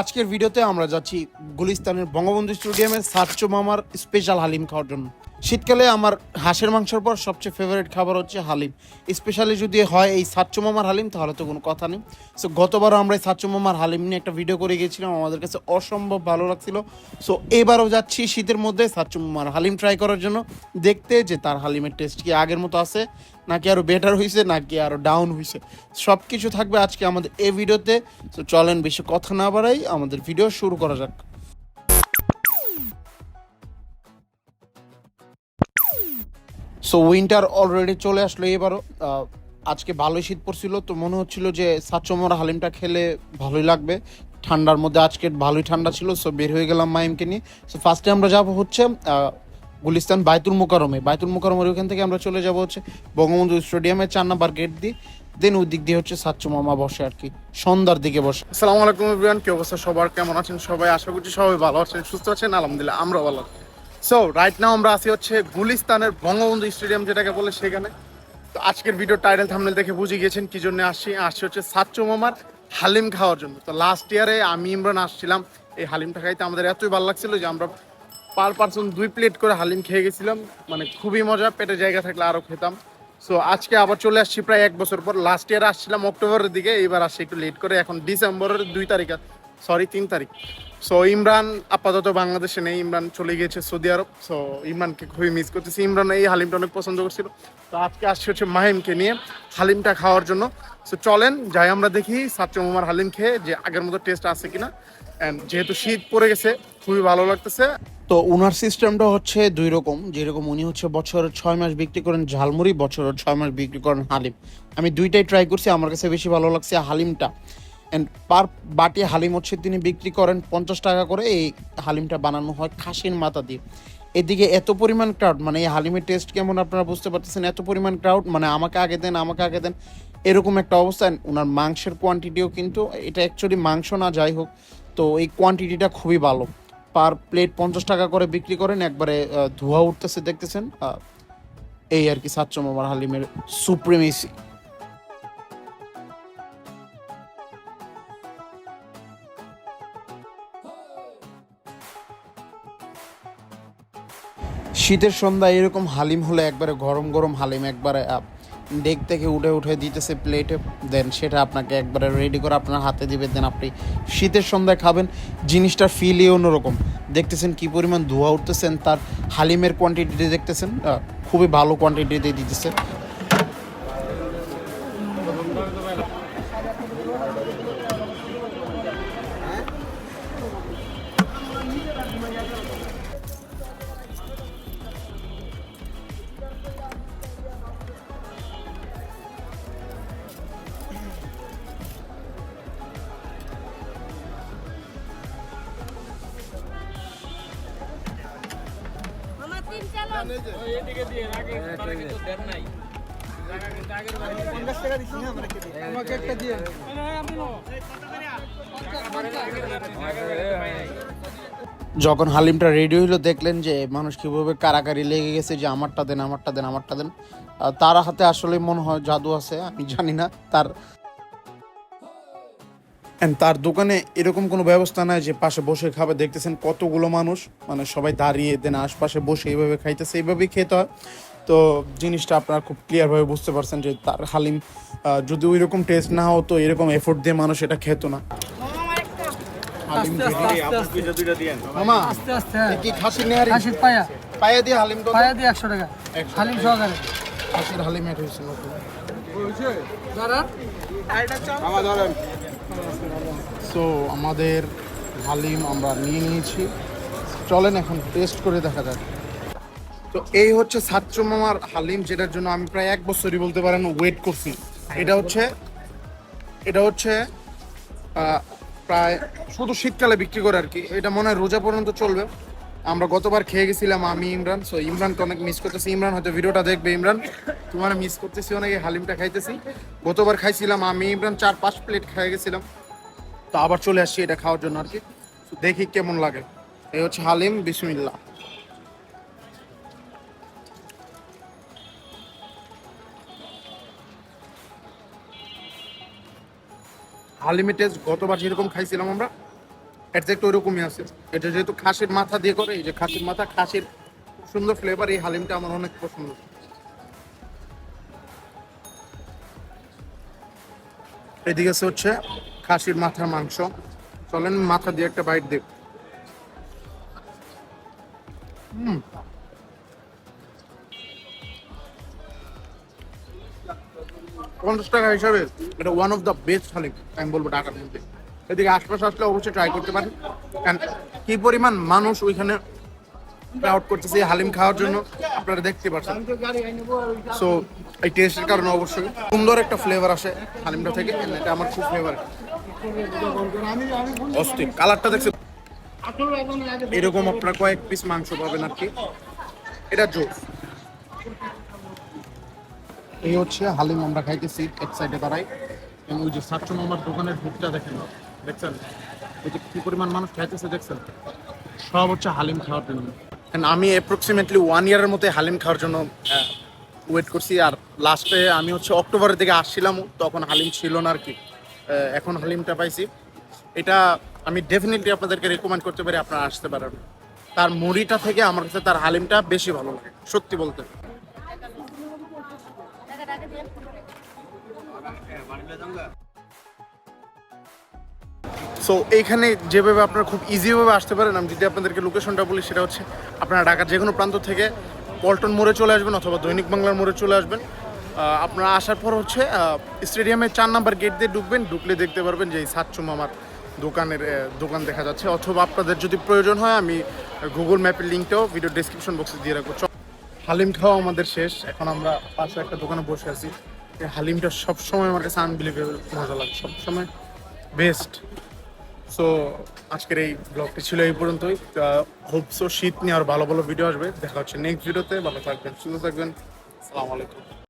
আজকের ভিডিওতে আমরা যাচ্ছি গুলিস্তানের বঙ্গবন্ধু স্টেডিয়ামের সাতচো মামার স্পেশাল হালিম খাওয়ার জন্য। শীতকালে আমার হাঁসের মাংসের পর সবচেয়ে ফেভারিট খাবার হচ্ছে হালিম। স্পেশালি যদি হয় এই সাতচো মামার হালিম, তাহলে তো কোনো কথা নেই। সো গতবারও আমরা এই সাতচো মামার হালিম নিয়ে একটা ভিডিও করে গিয়েছিলাম, আমাদের কাছে অসম্ভব ভালো লাগছিল। সো এবারও যাচ্ছি শীতের মধ্যে সাতচো মামার হালিম ট্রাই করার জন্য। দেখতে যে তার হালিমের টেস্ট কি আগের মতো আছে, নাকি আরও বেটার হয়েছে নাকি আরও ডাউন হয়েছে সব কিছু থাকবে আজকে আমাদের এই ভিডিওতে তো। চলেন, বেশি কথা না বাড়াই, আমাদের ভিডিও শুরু করা যাক। সো উইন্টার অলরেডি চলে আসলো। এবারও আজকে ভালোই শীত পড়ছিল। তো মনে হচ্ছিল যে সাতচমরা হালিমটা খেলে ভালোই লাগবে। ঠান্ডার মধ্যে আজকে ভালোই ঠান্ডা ছিল সো বের হয়ে গেলাম মাইমকে নিয়ে। সো ফার্স্টে আমরা যাব হচ্ছে গুলিস্তান বাইতুল মোকারমে বাইতুল মোকারমের ওখান থেকে আমরা চলে যাব হচ্ছে বঙ্গবন্ধু স্টেডিয়ামে চার নাম্বার গেট দিয়ে। দেন ওই দিক দিয়ে হচ্ছে সাতচু মামা বসে আর কি, সন্ধ্যার দিকে বসে। আসসালামু আলাইকুম এভরিওয়ান কি অবস্থা সবার? কেমন আছেন সবাই? আশা করছি সবাই ভালো আছেন, সুস্থ আছেন। আলহামদুলিল্লাহ আমরা ভালো আছি। সো রাইট নাও আমরা আছি হচ্ছে গুলিস্তানের বঙ্গবন্ধু স্টেডিয়াম, যেটাকে বলে সেখানে। তো আজকের ভিডিও টাইটেল থামনেল দেখে বুঝে গিয়েছেন কি জন্য আসছি। আসছি হচ্ছে সাতচু মামার হালিম খাওয়ার জন্য। তো লাস্ট ইয়ারে আমি ইমরান আসছিলাম। এই হালিমটা খাইতে আমাদের এতই ভালো লাগছিল যে আমরা পার পার্সন দুই প্লেট করে হালিম খেয়ে গেছিলাম। মানে খুবই মজা, পেটে জায়গা থাকলে আরও খেতাম। সো আজকে আবার চলে আসছি প্রায় এক বছর পর। লাস্ট ইয়ার আসছিলাম অক্টোবরের দিকে এবার আসছি একটু লেট করে। এখন ডিসেম্বরের দুই তারিখ সরি তিন তারিখ। সো ইমরান আপাতত বাংলাদেশে নেই, ইমরান চলে গিয়েছে সৌদি আরব। সো ইমরানকে খুবই মিস করতেছি। ইমরান এই হালিমটা অনেক পছন্দ করছিল। তো আজকে আসছে হচ্ছে মাহিমকে নিয়ে হালিমটা খাওয়ার জন্য। সো চলেন, যাই আমরা দেখি সাতচো মোমার হালিম খেয়ে যে আগের মতো টেস্ট আছে কিনা। অ্যান্ড যেহেতু শীত পড়ে গেছে, খুবই ভালো লাগতেছে। তো উনার সিস্টেমটা হচ্ছে দুই রকম। যেরকম উনি হচ্ছে বছরের ছয় মাস বিক্রি করেন ঝালমুড়ি, বছরের ছয় মাস বিক্রি করেন হালিম। আমি দুইটাই ট্রাই করছি, আমার কাছে বেশি ভালো লাগছে হালিমটা। অ্যান্ড পার বাটি হালিম হচ্ছে তিনি বিক্রি করেন পঞ্চাশ টাকা করে। এই হালিমটা বানানো হয় খাসির মাথা দিয়ে। এদিকে এত পরিমাণ ক্রাউড মানে এই হালিমের টেস্ট কেমন আপনারা বুঝতে পারতেছেন? এত পরিমাণ ক্রাউড মানে আমাকে আগে দেন, আমাকে আগে দেন। এরকম একটা অবস্থা। ওনার মাংসের কোয়ান্টিটিও কিন্তু, এটা অ্যাকচুয়ালি মাংস না, যাই হোক। তো এই কোয়ান্টিটিটা খুবই ভালো। পার প্লেট পঞ্চাশ টাকা করে বিক্রি করেন, একবারে ধোঁয়া উঠতেছে, দেখতেছেন? এই আর কি সাতশো মামার হালিমের সুপ্রিমেসি শীতের সন্ধ্যা এরকম হালিম হলে একবারে গরম গরম হালিম একবারে ডেক থেকে উঠে উঠে দিতেছে প্লেটে দেন সেটা আপনাকে একবারে রেডি করে আপনার হাতে দিবে দেন আপনি শীতের সন্ধ্যায় খাবেন। জিনিসটার ফিলই অন্যরকম। দেখতেছেন কি পরিমাণ ধোয়া উঠতেছেন তার হালিমের কোয়ান্টিটিতে দেখতেছেন খুবই ভালো কোয়ান্টিটিতে দিতেছে। যখন হালিমটা রেডি হইল, দেখলেন যে মানুষ কীভাবে কারাকারি লেগে গেছে, যে আমারটা দেন আমারটা দেন আমারটা দেন। তার হাতে আসলে মনে হয় জাদু আছে, আমি জানি না। তার And তার দোকানে এরকম কোনো ব্যবস্থা নাই যে পাশে বসে খাবে দেখতেছেন কতগুলো মানুষ। মানে সবাই দাঁড়িয়ে দেন আশপাশে বসে এইভাবে খাইতেছে এইভাবেই খেতে হয়। তো জিনিসটা আপনারা খুব ক্লিয়ারভাবে বুঝতে পারছেন যে তার হালিম যদি ওই রকম টেস্ট না হতো এরকম এফোর্ট দিয়ে মানুষ এটা খেত না। হালিম সো আমাদের হালিম আমরা নিয়ে নিয়েছি। চলেন এখন টেস্ট করে দেখা যাক। তো এই হচ্ছে সাতচো মামার হালিম, যেটার জন্য আমি প্রায় এক বছরই বলতে পারেন ওয়েট করছি। এটা হচ্ছে এটা হচ্ছে প্রায় শুধু শীতকালে বিক্রি করে আর কি। এটা মনে হয় রোজা পর্যন্ত চলবে। আমরা গতবার খেয়ে গেছিলাম আমি, ইমরান। সো ইমরানকে অনেক মিস করতেছি। ইমরান হয়তো ভিডিওটা দেখবে। ইমরান, তোমার মিস করতেছি অনেক হালিমটা খাইতেছি। গতবার খাইছিলাম আমি, ইমরান চার পাঁচ প্লেট খেয়ে গেছিলাম। তো আবার চলে আসছি এটা খাওয়ার জন্য আর কি। দেখি কেমন লাগে। এই হচ্ছে হালিম বিসমিল্লা হালিমের টেস্ট গতবার যেরকম খাইছিলাম আমরা একজ্যাক্ট ওইরকমই আছে। এটা যেহেতু খাসির মাথা দিয়ে করে, এই যে খাসির মাথা, খাসির সুন্দর ফ্লেভার এই হালিমটা আমার অনেক পছন্দ। এদিকে হচ্ছে খাসির মাথার মাংস। চলেন মাথা দিয়ে একটা বাইট দেব হুম। পঞ্চাশ টাকা হিসাবে এটা one of the best haleem আমি বলব ঢাকার মধ্যে। এদিকে আশপাশে আসলে অবশ্যই ট্রাই করতে পারেন। কারণ কি পরিমাণ মানুষ ওইখানে ক্রাউড করতেছে হালিম খাওয়ার জন্য, আপনারা দেখতে পাচ্ছেন। সো এই টেস্টের কারণে অবশ্যই সুন্দর একটা ফ্লেভার আসে হালিমটা থেকে। এটা আমার খুব ফেভারিট অস্থির। কালারটা দেখছে এরকম আপনার কয়েক পিস মাংস পাবেন আর কি। এটা জোস এই হচ্ছে হালিম আমরা খাইতেছি এক সাইডে দাঁড়াই। এবং ওই যে সাতশো নম্বর দোকানের ভুটটা দেখেন দেখছেন? ওই যে কি পরিমাণ মানুষ খাইতেছে দেখছেন? সব হচ্ছে হালিম খাওয়ার জন্য। আমি অ্যাপ্রক্সিমেটলি ওয়ান ইয়ারের মধ্যে হালিম খাওয়ার জন্য ওয়েট করছি। আর লাস্টে আমি হচ্ছে অক্টোবরের দিকে আসছিলাম তখন হালিম ছিল না আর কি। এখন হালিমটা পাইছি। এটা আমি ডেফিনেটলি আপনাদেরকে রেকমেন্ড করতে পারি, আপনারা আসতে পারেন। তার মুড়িটা থেকে আমার কাছে তার হালিমটা বেশি ভালো লাগে, সত্যি বলতে। সো এইখানে যেভাবে আপনারা খুব ইজিভাবে আসতে পারেন, আমি যদি আপনাদেরকে লোকেশনটা বলি, সেটা হচ্ছে আপনারা ঢাকার যে কোনো প্রান্ত থেকে পল্টন মোড়ে চলে আসবেন অথবা দৈনিক বাংলার মোড়ে চলে আসবেন। আপনারা আসার পর হচ্ছে স্টেডিয়ামের চার নাম্বার গেট দিয়ে ঢুকবেন, ঢুকলে দেখতে পারবেন যে এই সাতচু মামার দোকানের দোকান দেখা যাচ্ছে। অথবা আপনাদের যদি প্রয়োজন হয়, আমি গুগল ম্যাপের লিঙ্কটাও ভিডিও ডিসক্রিপশন বক্সে দিয়ে রাখব। হালিম খাওয়া আমাদের শেষ। এখন আমরা পাশে একটা দোকানে বসে আছি। এই হালিমটা সবসময় আমার কাছে আনবিলিভেবল মজা লাগে সবসময় বেস্ট সো আজকের এই ব্লগটি ছিল এই পর্যন্তই। হোপসো শীত নিয়ে আর ভালো ভালো ভিডিও আসবে। দেখা হচ্ছে নেক্সট ভিডিওতে ভালো থাকবেন, সুস্থ থাকবেন। আসসালামু আলাইকুম।